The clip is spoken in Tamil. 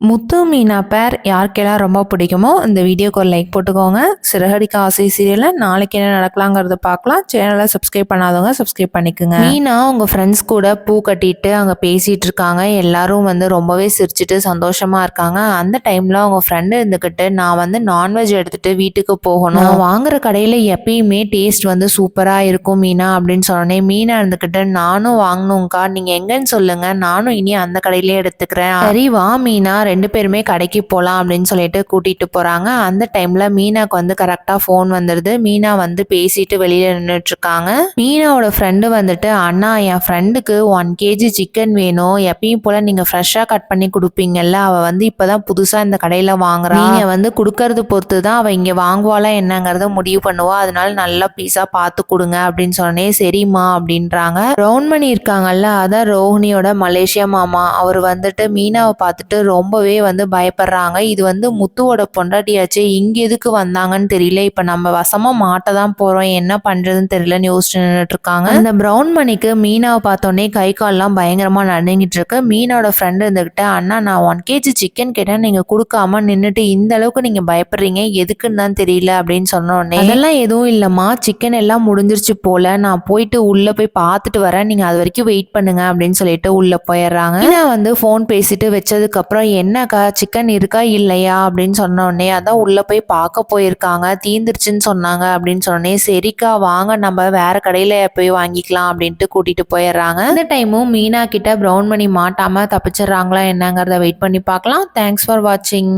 முத்து மீனா பேர். யாருக்கெல்லாம் ரொம்ப பிடிக்குமோ இந்த வீடியோக்கு ஒரு லைக் போட்டுக்கோங்க. சிறகடிக்க ஆசை சீரியலில் நாளைக்கு என்ன நடக்கலாங்கிறத பார்க்கலாம். சேனலை சப்ஸ்கிரைப் பண்ணாதவங்க சப்ஸ்கிரைப் பண்ணிக்கோங்க. மீனா உங்கள் ஃப்ரெண்ட்ஸ் கூட பூ கட்டிட்டு அங்கே பேசிகிட்டு இருக்காங்க. எல்லாரும் வந்து ரொம்பவே சிரிச்சிட்டு சந்தோஷமாக இருக்காங்க. அந்த டைமில் அவங்க ஃப்ரெண்டு இருந்துக்கிட்டு நான் வந்து நான்வெஜ் எடுத்துகிட்டு வீட்டுக்கு போகணும். நான் வாங்குற கடையில் எப்பயுமே டேஸ்ட் வந்து சூப்பராக இருக்கும் மீனா அப்படின்னு சொன்னோடனே மீனா இருந்துக்கிட்டு நானும் வாங்கணுங்க்கா நீங்கள் எங்கன்னு சொல்லுங்கள் நானும் இனி அந்த கடையிலே எடுத்துக்கிறேன். சரி வா மீனா. ரெண்டு பேருமே கடைக்கு போகலாம் அப்படின்னு சொல்லிட்டு கூட்டிகிட்டு போகிறாங்க அந்த டைமில் மீனாக்கு வந்து கரெக்டாக ஃபோன் வந்துடுது மீனா வந்து பேசிட்டு வெளியில் நின்றுட்டு இருக்காங்க மீனாவோட ஃப்ரெண்டு வந்துட்டு அண்ணா என் ஃப்ரெண்டுக்கு ஒன் கேஜி சிக்கன் வேணும். எப்பயும் போல் நீங்கள் ஃப்ரெஷ்ஷாக கட் பண்ணி கொடுப்பீங்கல்ல. அவள் வந்து இப்போ தான் புதுசாக இந்த கடையில் வாங்குறா. நீங்கள் வந்து கொடுக்கறது பொறுத்து தான் அவள் இங்கே வாங்குவாளா என்னங்கிறத முடிவு பண்ணுவா. அதனால நல்ல பீஸாக பார்த்து கொடுங்க அப்படின்னு சொன்னே சரிம்மா அப்படின்றாங்க. ரவுண்ட் பண்ணி இருக்காங்கல்ல அதான் ரோஹிணியோட மலேசியா மாமா. அவர் வந்துட்டு மீனாவை பார்த்துட்டு ரொம்பவே வந்து பயப்படுறாங்க. இது வந்து முத்துவோட பொண்டாட்டியாச்சே இங்க எதுக்கு வந்தாங்கன்னு தெரியல. இப்ப நம்ம வசமா மாட்ட தான் போறோம். என்ன பண்றதுன்னு தெரியலன்னு யோசிச்சு நின்றுட்டு இருக்காங்க அந்த பிரவுன் மணிக்கு மீனாவை பார்த்தோன்னே கை கால்லாம் பயங்கரமா நடுங்கிட்டு இருக்கு. மீனோட ஃப்ரெண்டு இருந்துகிட்ட அண்ணா நான் ஒன் கேஜி சிக்கன் கேட்டேன். நீங்க கொடுக்காம நின்றுட்டு இந்த அளவுக்கு நீங்க பயப்படுறீங்க. எதுக்குன்னு தான் தெரியல. அப்படின்னு சொன்னோடனே அதெல்லாம் எதுவும் இல்லம்மா. சிக்கன் எல்லாம் முடிஞ்சிருச்சு போல. நான் போயிட்டு உள்ள போய் பார்த்துட்டு வரேன். நீங்க அது வரைக்கும் வெயிட் பண்ணுங்க அப்படின்னு சொல்லிட்டு உள்ள போயிடுறாங்க. மீனா வந்து ஃபோன் பேசிட்டு வச்சதுக்கு அப்புறம் என்னக்கா சிக்கன் இருக்கா இல்லையா அப்படின்னு சொன்ன உடனே அதான் உள்ளே போய் பார்க்க போயிருக்காங்க. தீந்துருச்சுன்னு சொன்னாங்க அப்படின்னு சொன்னோடனே சரிக்கா வாங்க நம்ம வேற கடையில் போய் வாங்கிக்கலாம் அப்படின்ட்டு கூட்டிட்டு போயிடுறாங்க. இந்த டைமும் மீனா கிட்ட ப்ரௌன் மணி மாட்டாமல் தப்பிச்சிடுறாங்களா என்னங்கிறத வெயிட் பண்ணி பார்க்கலாம். தேங்க்ஸ் ஃபார் வாட்சிங்